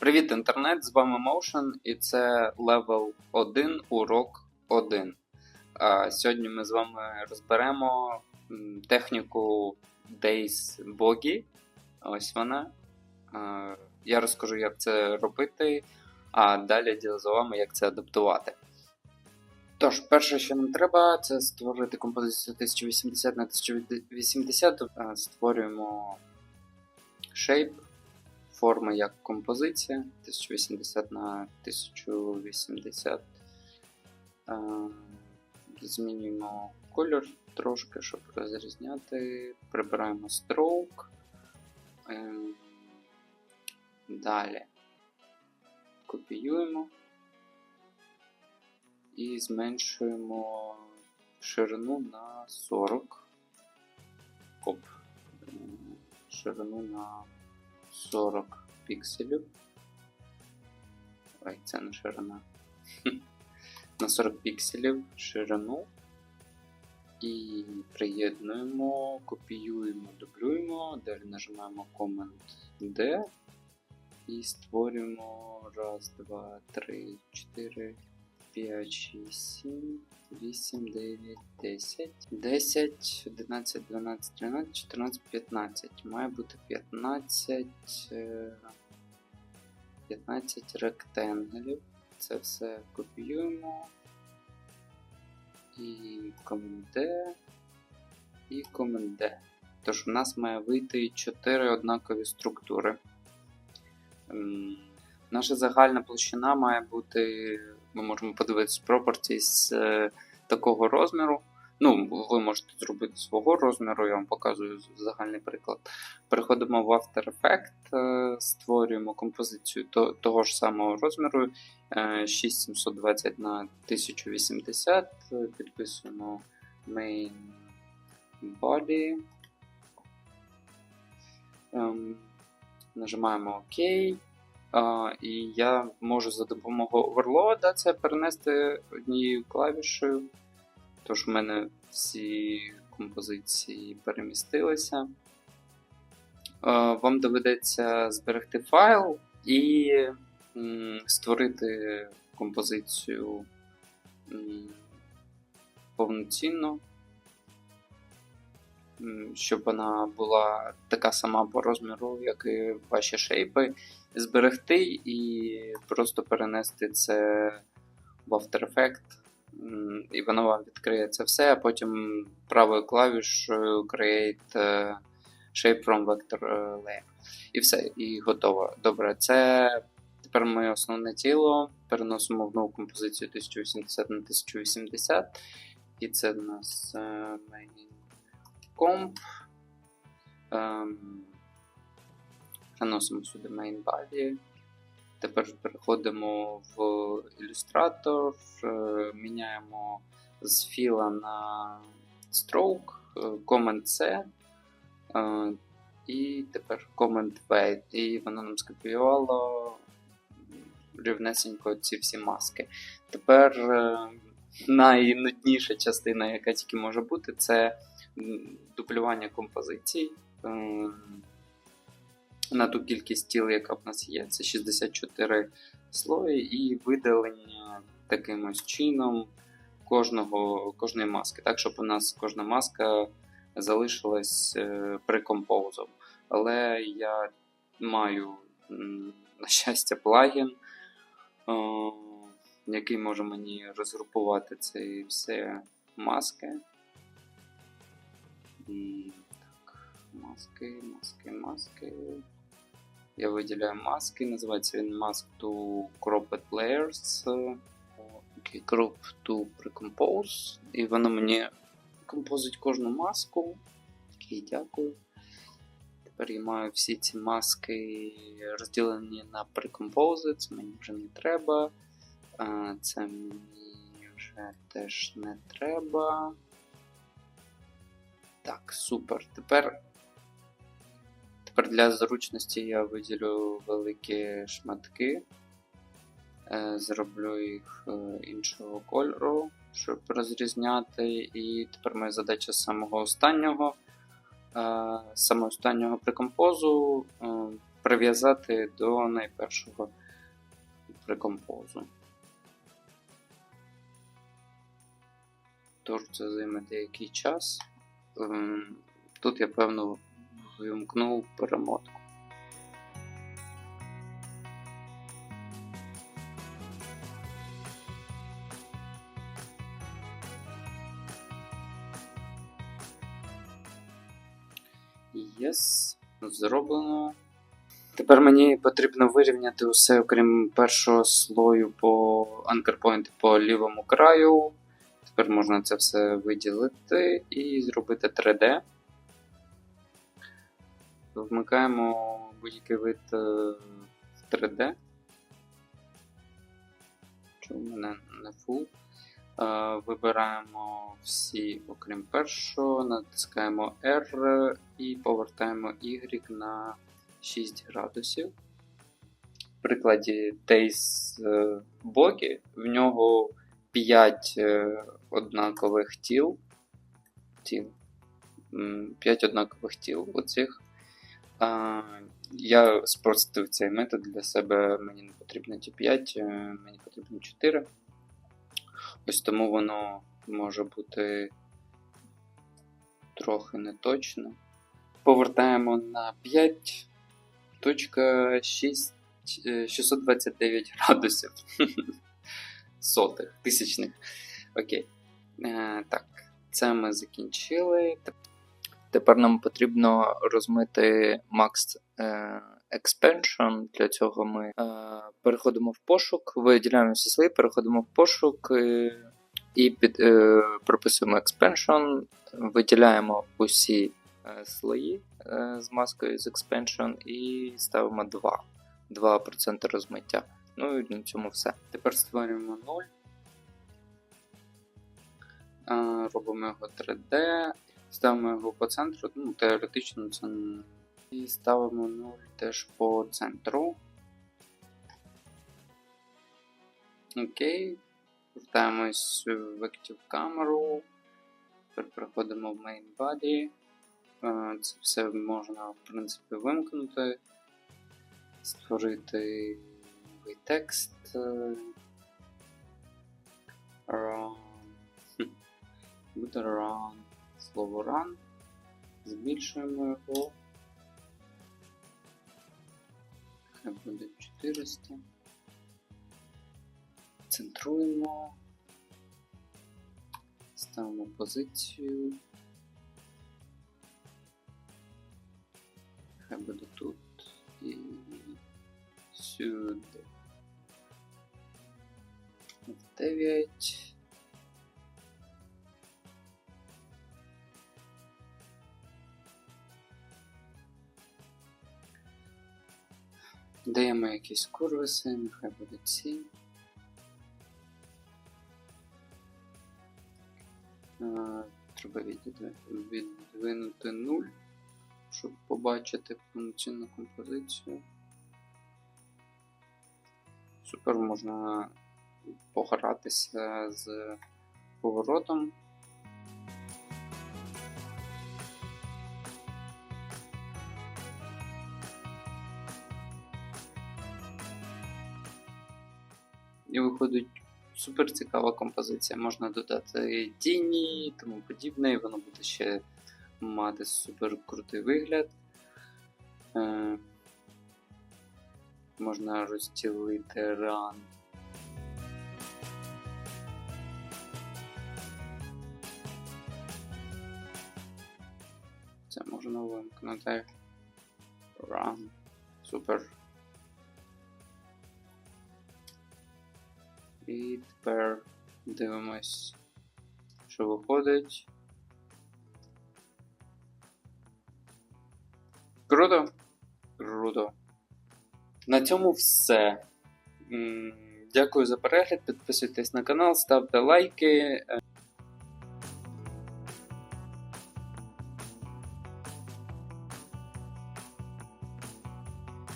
Привіт, інтернет! З вами Motion і це левел 1, урок 1. А, Сьогодні ми з вами розберемо техніку Days Bogi. Ось вона. Я розкажу, як це робити, а далі діло за вами, як це адаптувати. Тож, перше, що нам треба, це створити композицію 1080 на 1080. Створюємо shape форми як композиція 1080 на 1080. Е, Змінюємо кольор трошки, щоб розрізняти. Прибираємо stroke. Е, Далі копіюємо і зменшуємо ширину на 40. Оп. Е, Ширину на 40 пікселів. Ой, це не ширина. На 40 пікселів ширину. І приєднуємо, копіюємо, дублюємо, далі нажимаємо Command D і створюємо раз, два, три, чотири, 5, 6, 7, 8, 9, 10, 10, 11, 12, 13, 14, 15. Має бути 15, е, 15 ректангелів. Це все копіюємо. І коменде. І коменде. Тож у нас має вийти 4 однакові структури. Наша загальна площина має бути ми можемо подивитися пропорції з е, такого розміру. Ну, ви можете зробити свого розміру, я вам показую загальний приклад. Переходимо в After Effects, е, створюємо композицію то, того ж самого розміру е, 6720 на 1080, е, підписуємо main body. Ем, нажимаємо ОК. І я можу за допомогою оверлода це перенести однією клавішею. Тож в мене всі композиції перемістилися. Вам доведеться зберегти файл і створити композицію повноцінно, щоб вона була така сама по розміру, як і ваші шейпи зберегти і просто перенести це в After Effects. І воно вам відкриє це все, а потім правою клавішою Create е, Shape from Vector е, Layer. І все, і готово. Добре, це тепер моє основне тіло. Переносимо в нову композицію 1080 на 1080. І це у нас е, main comp. Ем, Переносимо сюди main body. Тепер переходимо в ілюстратор, е, міняємо з філа на stroke, е, Command C. е, І тепер Command V. І воно нам скопіювало рівнесенько ці всі маски. Тепер найнудніша частина, яка тільки може бути, це дублювання композицій. Е, на ту кількість тіл, яка в нас є. Це 64 слої, і видалення таким ось чином кожного, кожної маски, так, щоб у нас кожна маска залишилась е, прикомпозом. Але я маю, на щастя, плагін, е, який може мені розгрупувати ці всі маски. Так, маски, маски, маски. Я виділяю маски, називається він Mask to Cropped Layers. Окей, Crop to Precompose. І воно мені композить кожну маску. Окей, дякую. Тепер я маю всі ці маски розділені на прекомпози, це мені вже не треба. Це мені вже теж не треба. Так, супер. Тепер Тепер для зручності я виділю великі шматки, Е, зроблю їх е, іншого кольору, щоб розрізняти. І тепер моя задача з самого останнього, е, самого останнього прикомпозу прив'язати до найпершого прикомпозу. Тож це займе деякий час. Ем, Тут я певно вимкнув перемотку. Єс, зроблено. Тепер мені потрібно вирівняти усе, окрім першого слою по point по лівому краю. Тепер можна це все виділити і зробити 3D. Вмикаємо будь-який вид е, в 3D. Що в мене не full. Вибираємо всі, окрім першого, натискаємо R і повертаємо Y на 6 градусів. В прикладі Days е, в нього 5 е, однакових тіл. тіл. 5 однакових тіл оцих. А, я спростив цей метод для себе, мені не потрібно ті 5, е, мені потрібно 4. Ось тому воно може бути трохи неточно. Повертаємо на 5.6 е, 629 градусів. Сотих, тисячних. Окей. Е, так, це ми закінчили. Тепер нам потрібно розмити Max е, Expansion. Для цього ми е, переходимо в пошук, виділяємо всі слої, переходимо в пошук е, і під, е, прописуємо Expansion, виділяємо усі е, слої е, з маскою з Expansion і ставимо 2. 2% розмиття. Ну і на цьому все. Тепер створюємо 0. Е, робимо його 3D. Ставимо його по центру, ну, теоретично це. І ставимо 0 теж по центру. Окей. Повертаємось в Active камеру. Тепер переходимо в Main Body. Це все можна, в принципі, вимкнути. Створити новий текст. Е, Run. Буде run. Слово run. Збільшуємо його. Хай буде 400. Центруємо. Ставимо позицію. Хай буде тут і сюди. В 9. Даємо якісь курвиси, нехай буде ці. Е, Треба віддвинути 0, щоб побачити повноцінну композицію. Супер можна погратися з поворотом. І виходить супер цікава композиція. Можна додати тіні і тому подібне, і воно буде ще мати супер крутий вигляд. Е, можна розділити ран. Це можна вимкнути. Run. Супер. І тепер дивимось, що виходить. Круто? Круто. На цьому все. Дякую за перегляд. Підписуйтесь на канал, ставте лайки.